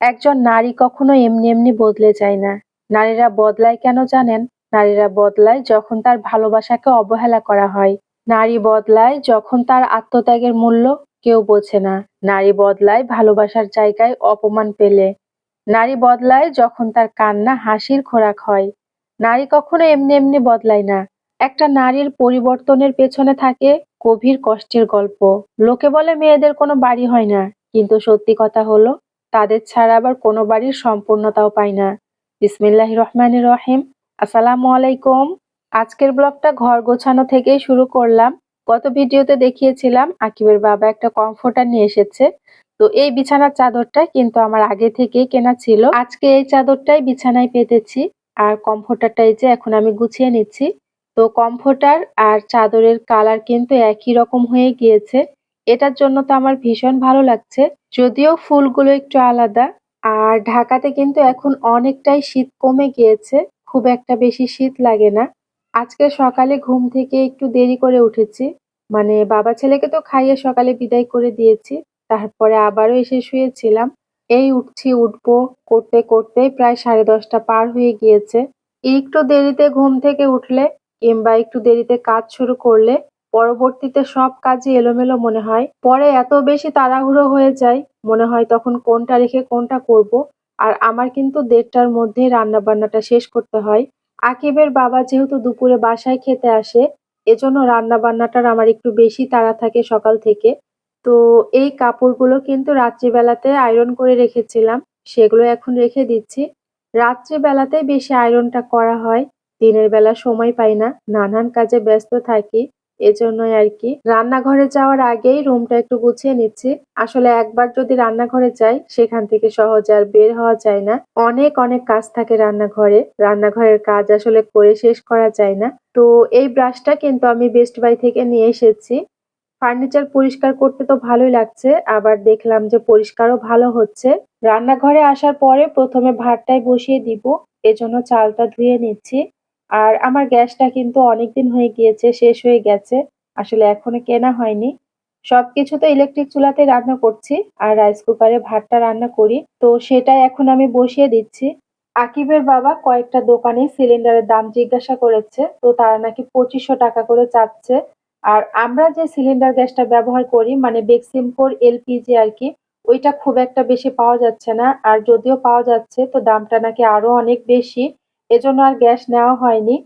একজন নারী কখনো এমনি এমনি বদলে যায় না। নারীরা বদলায় কেন জানেন? নারীরা বদলায় যখন তার ভালোবাসাকে অবহেলা করা হয়। নারী বদলায় যখন তার আত্মত্যাগের মূল্য কেউ বোঝে না। নারী বদলায় ভালোবাসার জায়গায় অপমান পেলে। নারী বদলায় যখন তার কান্না হাসির খোরাক হয়। নারী কখনো এমনি এমনি বদলায় না। একটা নারীর পরিবর্তনের পেছনে থাকে গভীর কষ্টের গল্প। লোকে বলে মেয়েদের কোনো বাড়ি হয় না, কিন্তু সত্যি কথা হলো তাদের ছাড়া আবার কোনো বাড়ির সম্পূর্ণতাও পায় না। বিসমিল্লাহ রহমান রহিম। আসসালামু আলাইকুম। আজকের ব্লগটা ঘর গোছানো থেকেই শুরু করলাম। গত ভিডিওতে দেখিয়েছিলাম আকিবের বাবা একটা কমফোর্টার নিয়ে এসেছে। তো এই বিছানার চাদরটা কিন্তু আমার আগে থেকেই কেনা ছিল। আজকে এই চাদরটাই বিছানায় পেতেছি আর কমফোর্টারটাই যে এখন আমি গুছিয়ে নিচ্ছি। তো কমফোর্টার আর চাদরের কালার কিন্তু একই রকম হয়ে গিয়েছে। এটার জন্য তো আমার ভীষণ ভালো লাগছে। যদিও ফুলগুলো একটু আলাদা, আর ঢাকাতে কিন্তু এখন অনেকটাই শীত কমে গিয়েছে, খুব একটা বেশি শীত লাগে না। আজকে সকালে ঘুম থেকে একটু দেরি করে উঠেছি মানে বাবা ছেলেকে তো খাইয়ে সকালে বিদায় করে দিয়েছি, তারপরে আবারও এসে শুয়েছিলাম। এই উঠছি, উঠবো, করতে করতে প্রায় সাড়ে দশটা পার হয়ে গিয়েছে। একটু দেরিতে ঘুম থেকে উঠলে, কিংবা একটু দেরিতে কাজ শুরু করলে পরবর্তীতে সব কাজই এলোমেলো মনে হয়। পরে এত বেশি তাড়াহুড়ো হয়ে যায়, মনে হয় তখন কোনটা রেখে কোনটা করব। আর আমার কিন্তু দেড়টার মধ্যে রান্না বান্নাটা শেষ করতে হয়। আকিবের বাবা যেহেতু দুপুরে বাসায় খেতে আসে, এজন্য রান্না বান্নাটার আমার একটু বেশি তাড়া থাকে সকাল থেকে। তো এই কাপড়গুলো কিন্তু রাত্রিবেলাতে আয়রন করে রেখেছিলাম, সেগুলো এখন রেখে দিচ্ছি। রাত্রিবেলাতেই বেশি আয়রনটা করা হয়, দিনের বেলা সময় পাই না, নানান কাজে ব্যস্ত থাকি। এজন্যই আর কি। রান্নাঘরে যাওয়ার আগেই রুমটা একটু গুছিয়ে নিচ্ছি। আসলে একবার যদি রান্নাঘরে যাই, সেখান থেকে সহজে আর বের হওয়া যায় না। অনেক অনেক কাজ থাকে রান্নাঘরে। রান্নাঘরের কাজ আসলে করে শেষ করা যায় না। তো এই ব্রাশটা কিন্তু আমি বেস্ট বাই থেকে নিয়ে এসেছি। ফার্নিচার পরিষ্কার করতে তো ভালোই লাগছে। আবার দেখলাম যে পরিষ্কারও ভালো হচ্ছে। রান্নাঘরে আসার পরে প্রথমে ভাতটাই বসিয়ে দিব। এজন্য চালটা ধুয়ে নিচ্ছি। আর আমার গ্যাসটা কিন্তু অনেকদিন হয়ে গিয়েছে, শেষ হয়ে গেছে, আসলে এখনও কেনা হয়নি। সবকিছু তো ইলেকট্রিক চুলাতে রান্না করছি আর রাইস কুকারে ভাতটা রান্না করি, তো সেটাই এখন আমি বসিয়ে দিচ্ছি। আকিবের বাবা কয়েকটা দোকানে সিলিন্ডারের দাম জিজ্ঞাসা করেছে, তো তারা নাকি পঁচিশশো টাকা করে চাচ্ছে। আর আমরা যে সিলিন্ডার গ্যাসটা ব্যবহার করি মানে বেক্সিমকোর এলপিজি আর কি, ওইটা খুব একটা বেশি পাওয়া যাচ্ছে না, আর যদিও পাওয়া যাচ্ছে, তো দামটা নাকি আরও অনেক বেশি। এজন্য আর গ্যাস নেওয়া হয়নি।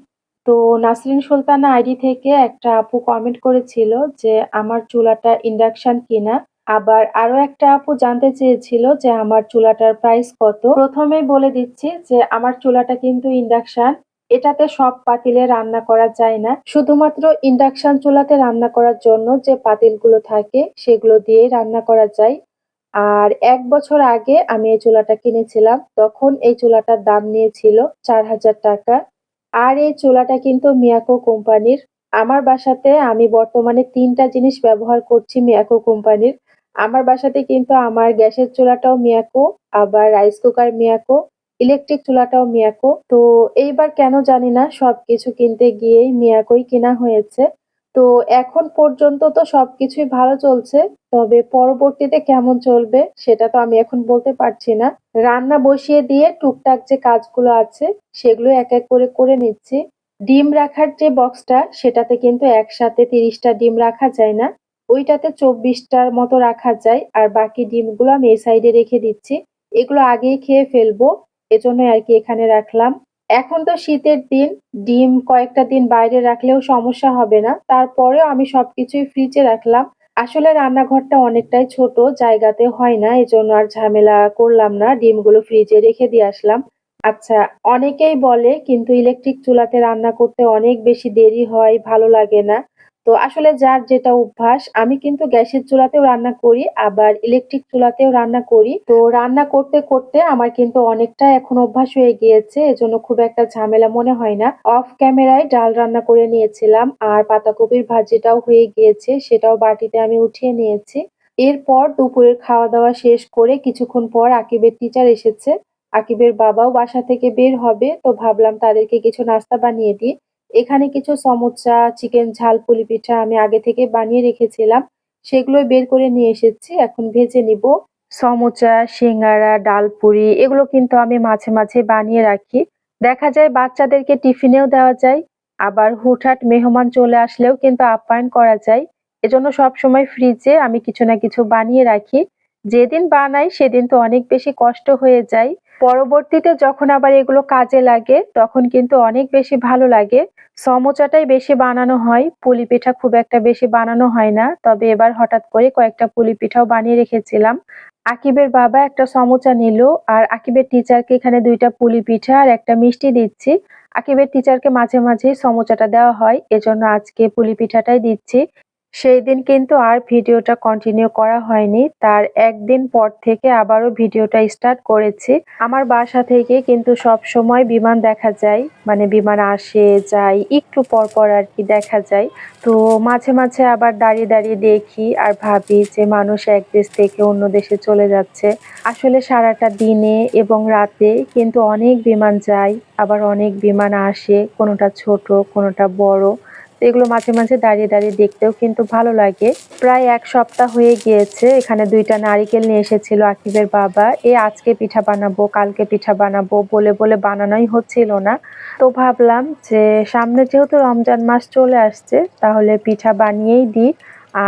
তো নাসরিন সুলতানা আইডি থেকে একটা আপু কমেন্ট করেছিল যে, আমার চুলাটা ইন্ডাকশন কিনা? আবার আরও একটা আপু জানতে চেয়েছিল যে, আমার চুলাটার প্রাইস কত? প্রথমেই বলে দিচ্ছি যে, আমার চুলাটা কিন্তু ইন্ডাকশন এটাতে সব পাতিলে রান্না করা যায় না। শুধুমাত্র ইন্ডাকশন চুলাতে রান্না করার জন্য যে পাতিলগুলো থাকে, সেগুলো দিয়ে রান্না করা যায়। আর এক বছর আগে আমি এই চুলাটা কিনেছিলাম। তখন এই চুলাটার দাম নিয়েছিল চার হাজার টাকা। আর এই চুলাটা কিন্তু মিয়াকো কোম্পানির। আমার বাসাতে আমি বর্তমানে তিনটা জিনিস ব্যবহার করছি মিয়াকো কোম্পানির। আমার বাসাতে কিন্তু আমার গ্যাসের চুলাটাও মিয়াকো, আবার রাইস কুকার মিয়াকো, ইলেকট্রিক চুলাটাও মিয়াকো। তো এইবার কেন জানি না, সবকিছু কিনতে গিয়েই মিয়াকোই কেনা হয়েছে। তো এখন পর্যন্ত তো সবকিছুই ভালো চলছে, তবে পরবর্তীতে কেমন চলবে সেটা তো আমি এখন বলতে পারছি না। রান্না বসিয়ে দিয়ে টুকটাক যে কাজগুলো আছে সেগুলো এক এক করে করে নিচ্ছি। ডিম রাখার যে বক্সটা সেটাতে কিন্তু একসাথে তিরিশটা ডিম রাখা যায় না, ওইটাতে চব্বিশটার মতো রাখা যায় আর বাকি ডিমগুলো আমি এই সাইডে রেখে দিচ্ছি। এগুলো আগেই খেয়ে ফেলব এজন্য আর কি এখানে রাখলাম। এখন তো শীতের দিন, ডিম কয়েকটা দিন বাইরে রাখলেও সমস্যা হবে না। তারপরেও আমি সবকিছুই ফ্রিজে রাখলাম। আসলে রান্নাঘরটা অনেকটাই ছোট, জায়গাতে হয় না, এজন্য আর ঝামেলা করলাম না। ডিমগুলো ফ্রিজে রেখে দিয়ে আসলাম। আচ্ছা অনেকেই বলে, কিন্তু ইলেকট্রিক চুলাতে রান্না করতে অনেক বেশি দেরি হয়, ভালো লাগে না। তো আসলে যার যেটা অভ্যাস, আমি কিন্তু গ্যাসের চুলাতেও রান্না করি, আবার ইলেকট্রিক চুলাতেও রান্না করি। তো রান্না করতে করতে আমার কিন্তু অনেকটা এখন অভ্যাস হয়ে গিয়েছে, এজন্য খুব একটা ঝামেলা মনে হয় না। অফ ক্যামেরায় ডাল রান্না করে নিয়েছিলাম, আর পাতাকপির ভাজিটাও হয়ে গিয়েছে, সেটাও বাটিতে আমি উঠিয়ে নিয়েছি। এরপর দুপুরের খাওয়া দাওয়া শেষ করে কিছুক্ষণ পর আকিবের টিচার এসেছে। আকিবের বাবাও বাসা থেকে বের হবে, তো ভাবলাম তাদেরকে কিছু নাস্তা বানিয়ে দিই। এখানে কিছু সমুচা চিকেন ঝাল পুলি পিঠা আমি আগে থেকে বানিয়ে রেখেছিলাম সেগুলো বের করে নিয়ে এসেছি এখন ভেজে নিব সমুচা, সিঙ্গারা, ডালপুরি এগুলো কিন্তু আমি মাঝে, মাঝে বানিয়ে রাখি। দেখা যায় বাচ্চাদেরকে টিফিনেও দেওয়া যায়। আবার হুটহাট মেহমান চলে আসলেও কিন্তু আপ্যায়ন করা যায়। এজন্য সবসময় ফ্রিজে আমি কিছু না কিছু বানিয়ে রাখি। যেদিন বানাই সেদিন তো অনেক বেশি কষ্ট হয়ে যায়। পরবর্তীতে যখন আবার এগুলো কাজে লাগে, তখন কিন্তু অনেক বেশি ভালো লাগে। সমোচাটাই বেশি বানানো হয়। পুলি পিঠা খুব একটা বেশি বানানো হয় না। তবে এবার হঠাৎ করে কয়েকটা পুলি পিঠাও বানিয়ে রেখেছিলাম। আকিবের বাবা একটা সমোচা নিল, আর আকিবের টিচারকে এখানে দুইটা পুলি পিঠা আর একটা মিষ্টি দিচ্ছি। আকিবের টিচারকে মাঝে মাঝেই সমোচাটা দেওয়া হয়, এজন্য আজকে পুলি পিঠাটাই দিচ্ছি। সেই দিন কিন্তু আর ভিডিওটা কন্টিনিউ করা হয়নি। তার একদিন পর থেকে আবারও ভিডিওটা স্টার্ট করেছি। আমার বাসা থেকে কিন্তু সব সময় বিমান দেখা যায়। মানে বিমান আসে, যায়, একটু পর পর আর কি দেখা যায়। তো মাঝে মাঝে আবার দাঁড়িয়ে দাঁড়িয়ে দেখি আর ভাবি যে মানুষ এক দেশ থেকে অন্য দেশে চলে যাচ্ছে। আসলে সারাটা দিনে এবং রাতে কিন্তু অনেক বিমান যায়, আবার অনেক বিমান আসে। কোনোটা ছোট, কোনোটা বড়। এগুলো মাঝে মাঝে দাঁড়িয়ে দাঁড়িয়ে দেখতেও কিন্তু ভালো লাগে। প্রায় এক সপ্তাহ হয়ে গিয়েছে, এখানে দুইটা নারিকেল নিয়ে এসেছিল আকিবের বাবা। এ আজকে পিঠা বানাবো, কালকে পিঠা বানাবো বলে বলে বানানোই হচ্ছিল না। তো ভাবলাম যে সামনে যেহেতু রমজান মাস চলে আসছে, তাহলে পিঠা বানিয়েই দিই।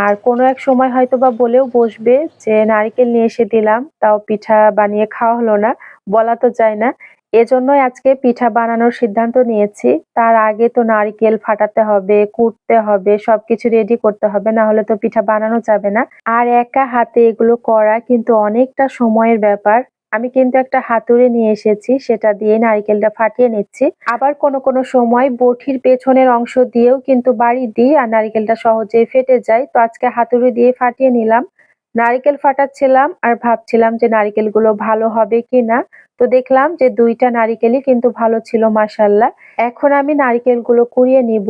আর কোনো এক সময় হয়তো বা বলেও বসবে যে, নারিকেল নিয়ে এসে দিলাম, তাও পিঠা বানিয়ে খাওয়া হলো না। বলা তো যায় না। এজন্যই আজকে পিঠা বানানোর সিদ্ধান্ত নিয়েছি। তার আগে তো নারকেল ফাটাতে হবে, কুটতে হবে, সবকিছু রেডি করতে হবে, না হলে তো পিঠা বানানো যাবে না। আর একা হাতে এগুলো করা কিন্তু অনেকটা সময়ের ব্যাপার। আমি কিন্তু একটা হাতুড়ি নিয়ে এসেছি, সেটা দিয়ে নারিকেলটা ফাটিয়ে নিচ্ছি। আবার কোনো কোনো সময় বঠির পেছনের অংশ দিয়েও কিন্তু বাড়ি দিই আর নারিকেলটা সহজেই ফেটে যায়। তো আজকে হাতুড়ি দিয়ে ফাটিয়ে নিলাম। নারিকেল ফাটাচ্ছিলাম আর ভাবছিলাম যে নারিকেলগুলো ভালো হবে কিনা। তো দেখলাম যে দুইটা নারিকেলই কিন্তু ভালো ছিল মাসাল্লাহ এখন আমি নারিকেলগুলো কুড়িয়ে নিব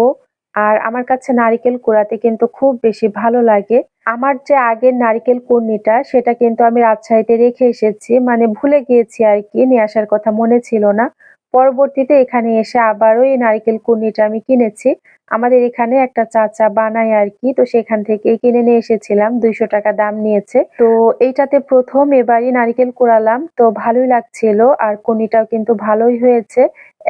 আর আমার কাছে নারিকেল কুড়াতে কিন্তু খুব বেশি ভালো লাগে। আমার যে আগের নারিকেল কুর্নিটা সেটা কিন্তু আমি রাজশাহীতে রেখে এসেছি মানে ভুলে গিয়েছি আর কি, নিয়ে আসার কথা মনে ছিল না। পরবর্তীতে এখানে এসে আবারও এই নারিকেল কুর্নিটা আমি কিনেছি। আমাদের এখানে একটা চাচা বানায় আর কি, তো সেখান থেকে কিনে নিয়ে এসেছিলাম, দুইশো টাকা দাম নিয়েছে। তো এইটাতে প্রথম এবারই নারিকেল কোড়ালাম, তো ভালোই লাগছিল আর কুনিটাও কিন্তু ভালোই হয়েছে।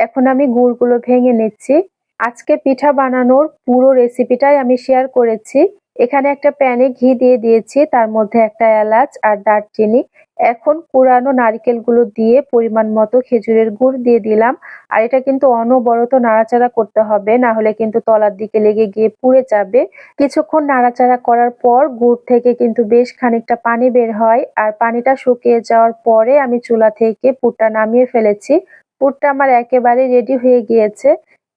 এখন আমি গুড়গুলো ভেঙে নিচ্ছি। আজকে পিঠা বানানোর পুরো রেসিপিটাই আমি শেয়ার করেছি। এখানে একটা প্যানে ঘি দিয়ে দিয়েছি, তার মধ্যে একটা এলাচ আর দারচিনি। এখন পুরানো নারকেলগুলো দিয়ে পরিমাণ মতো খেজুরের গুড় দিয়ে দিলাম। আর এটা কিন্তু অনবরত নাড়াচাড়া করতে হবে, না হলে কিন্তু তলার দিকে লেগে গিয়ে পুড়ে যাবে। কিছুক্ষণ নাড়াচাড়া করার পর গুড় থেকে কিন্তু বেশ খানিকটা পানি বের হয় আর পানিটা শুকিয়ে যাওয়ার পরে আমি চুলা থেকে পুরটা নামিয়ে ফেলেছি। পুরটা আমার একেবারে রেডি হয়ে গিয়েছে।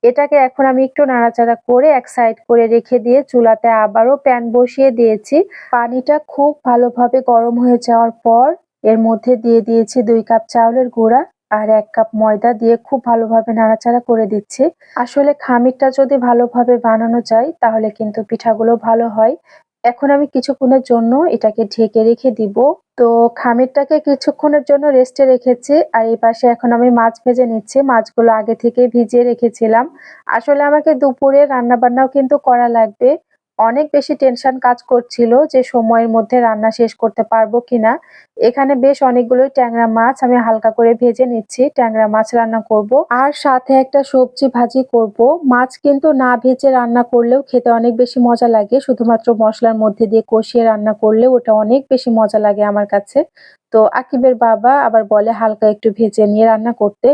এটাকে এখন আমি একটু নাড়াচাড়া করে এক সাইড করে রেখে দিয়ে চুলাতে আবারও প্যান বসিয়ে দিয়েছি। পানিটা খুব ভালোভাবে গরম হয়ে যাওয়ার পর এর মধ্যে দিয়ে দিয়েছি দুই কাপ চাউলের গুঁড়া আর এক কাপ ময়দা দিয়ে খুব ভালোভাবে নাড়াচাড়া করে দিচ্ছি। আসলে খামিরটা যদি ভালোভাবে বানানো যায় তাহলে কিন্তু পিঠাগুলো ভালো হয়। এখন আমি কিছুক্ষণের জন্য এটাকে ঢেকে রেখে দিব। তো খামিরটাকে কিছুক্ষণের জন্য রেস্টে রেখেছি। আর এই পাশে এখন আমি মাছ ভেজে নিচ্ছি। মাছগুলো আগে থেকে ভিজিয়ে রেখেছিলাম। আসলে আমাকে দুপুরে রান্না বান্নাও কিন্তু করা লাগবে। অনেক বেশি টেনশন কাজ করছিল যে সময়ের মধ্যে রান্না শেষ করতে পারব কিনা। এখানে বেশ অনেকগুলোই ট্যাংরা মাছ আমি হালকা করে ভেজে নিচ্ছি, ট্যাংরা মাছ রান্না করব। আর সাথে একটা সবজি ভাজি করব। মাছ কিন্তু না ভেজে রান্না করলেও খেতে অনেক বেশি মজা লাগে, শুধুমাত্র মশলার মধ্যে দিয়ে কষিয়ে রান্না করলে ওটা অনেক বেশি মজা লাগে আমার কাছে। তো আকিবের বাবা আবার বলে হালকা একটু ভেজে নিয়ে রান্না করতে।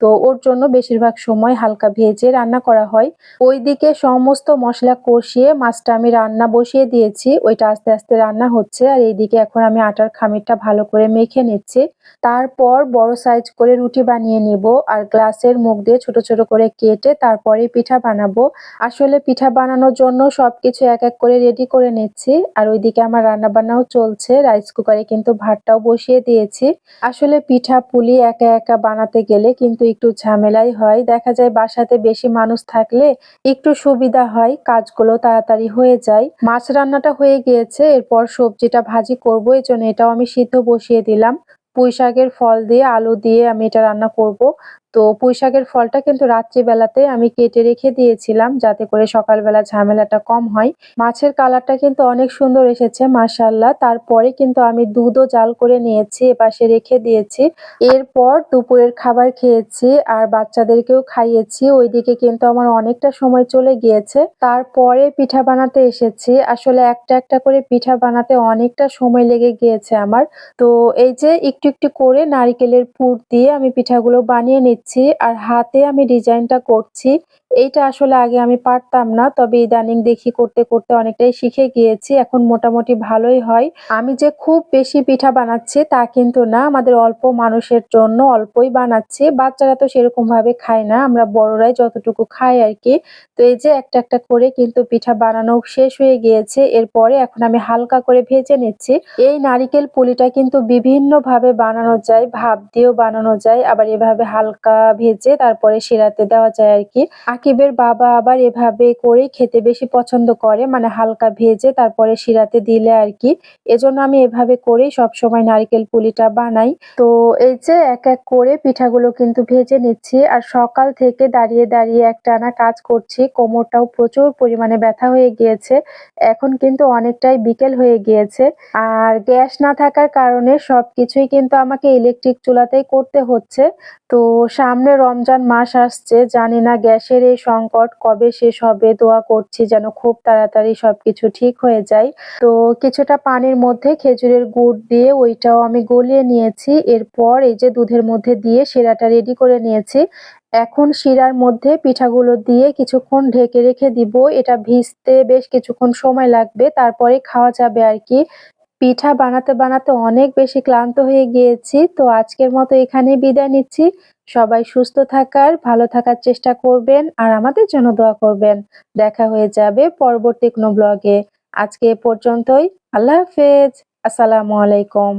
তো ওর জন্য বেশিরভাগ সময় হালকা ভেজে রান্না করা হয়। ওইদিকে সমস্ত মশলা কষিয়ে মাছটা আমি রান্না বসিয়ে দিয়েছি। ওইটা আস্তে আস্তে রান্না হচ্ছে আর এইদিকে এখন আমি আটার খামিরটা ভালো করে মেখে নিচ্ছি। তারপর বড় সাইজ করে রুটি বানিয়ে নিব আর গ্লাসের মুখ দিয়ে ছোট ছোট করে কেটে তারপরে পিঠা বানাবো। আসলে পিঠা বানানোর জন্য সবকিছু এক এক করে রেডি করে নিচ্ছি আর ওইদিকে আমার রান্না বান্নাও চলছে। রাইস কুকারে কিন্তু ভাতটাও বসিয়ে দিয়েছি। আসলে পিঠা পুলি একা একা বানাতে গেলে কিন্তু একটু ঝামেলাই হয়। দেখা যায় বাসাতে বেশি মানুষ থাকলে একটু সুবিধা হয়, কাজগুলো তাড়াতাড়ি হয়ে যায়। মাছ রান্নাটা হয়ে গিয়েছে, এরপর সবজিটা ভাজি করব এই জন্য এটাও আমি সিদ্ধ বসিয়ে দিলাম। পুঁই শাকের ফল দিয়ে আলু দিয়ে আমি এটা রান্না করব। তো পুঁই শাকের ফলটা কিন্তু রাত্রিবেলাতে আমি কেটে রেখে দিয়েছিলাম যাতে করে সকালবেলা ঝামেলাটা কম হয়। মাছের কালারটা কিন্তু অনেক সুন্দর এসেছে মাশাল্লাহ তারপরে কিন্তু আমি দুধও জাল করে নিয়েছি, এপাশে রেখে দিয়েছি। এরপর দুপুরের খাবার খেয়েছি আর বাচ্চাদেরকেও খাইয়েছি। ওইদিকে কিন্তু আমার অনেকটা সময় চলে গিয়েছে। তারপরে পিঠা বানাতে এসেছি। আসলে একটা একটা করে পিঠা বানাতে অনেকটা সময় লেগে গিয়েছে আমার। তো এই যে একটু একটু করে নারিকেলের পুর দিয়ে আমি পিঠাগুলো বানিয়ে নিচ্ছি। আর হাতে আমি ডিজাইনটা করছি। এইটা আসলে আগে আমি পারতাম না, তবে ইদানিং দেখি করতে করতে অনেকটাই শিখে গিয়েছি। এখন মোটামুটি ভালোই হয়। আমি যে খুব বেশি পিঠা বানাচ্ছি তা কিন্তু না। আমাদের অল্প মানুষের জন্য অল্পই বানাচ্ছি। বাচ্চারা তো সেরকম ভাবে খায় না। আমরা বড়রাই যতটুকু খাই আর কি। তো এই যে একটা একটা করে কিন্তু পিঠা বানানো শেষ হয়ে গিয়েছে। এরপরে এখন আমি হালকা করে ভেজে নিচ্ছি। এই নারিকেল পুলিটা কিন্তু বিভিন্ন ভাবে বানানো যায়, ভাপ দিয়েও বানানো যায়। আবার এভাবে হালকা ভেজে তারপরে শিরাতে দেওয়া যায় আর কি। আকিবের বাবা আবার এভাবে করে খেতে বেশি পছন্দ করে মানে হালকা ভেজে তারপরে শিরাতে দিলে আর কি। এজন্য আমি এভাবে করেই সবসময় নারিকেল পুলিটা বানাই। তো এই যে এক এক করে পিঠাগুলো কিন্তু ভেজে নিচ্ছি আর সকাল থেকে দাঁড়িয়ে দাঁড়িয়ে একটানা কাজ করছি, কোমরটাও প্রচুর পরিমাণে ব্যথা হয়ে গিয়েছে। এখন কিন্তু অনেকটাই বিকেল হয়ে গিয়েছে। আর গ্যাস না থাকার কারণে সবকিছুই কিন্তু আমাকে ইলেকট্রিক চুলাতেই করতে হচ্ছে। তো সামনে রমজান মাস আসছে, জানি না গ্যাসের এই সংকট কবে শেষ হবে, দোয়া করছি যেন খুব তাড়াতাড়ি সবকিছু ঠিক হয়ে যায়। তো কিছুটা পানির মধ্যে খেজুরের গুড় দিয়ে ওইটাও আমি গলিয়ে নিয়েছি, এরপর এই যে দুধের মধ্যে দিয়ে সেরাটা রেডি করে নিয়েছি। এখন শিরার মধ্যে পিঠাগুলো দিয়ে কিছুক্ষণ ঢেকে রেখে দিব, এটা ভিজতে বেশ কিছুক্ষণ সময় লাগবে, তারপরে খাওয়া যাবে আর কি। পিঠা বানাতে বানাতে অনেক বেশি ক্লান্ত হয়ে গিয়েছি। তো আজকের মতো এখানেই বিদায় নিচ্ছি। সবাই সুস্থ থাকার, ভালো থাকার চেষ্টা করবেন আর আমাদের জন্য দোয়া করবেন। দেখা হয়ে যাবে পরবর্তী কোনো ব্লগে আজকে এ পর্যন্তই। আল্লাহ হাফেজ। আসসালামু আলাইকুম।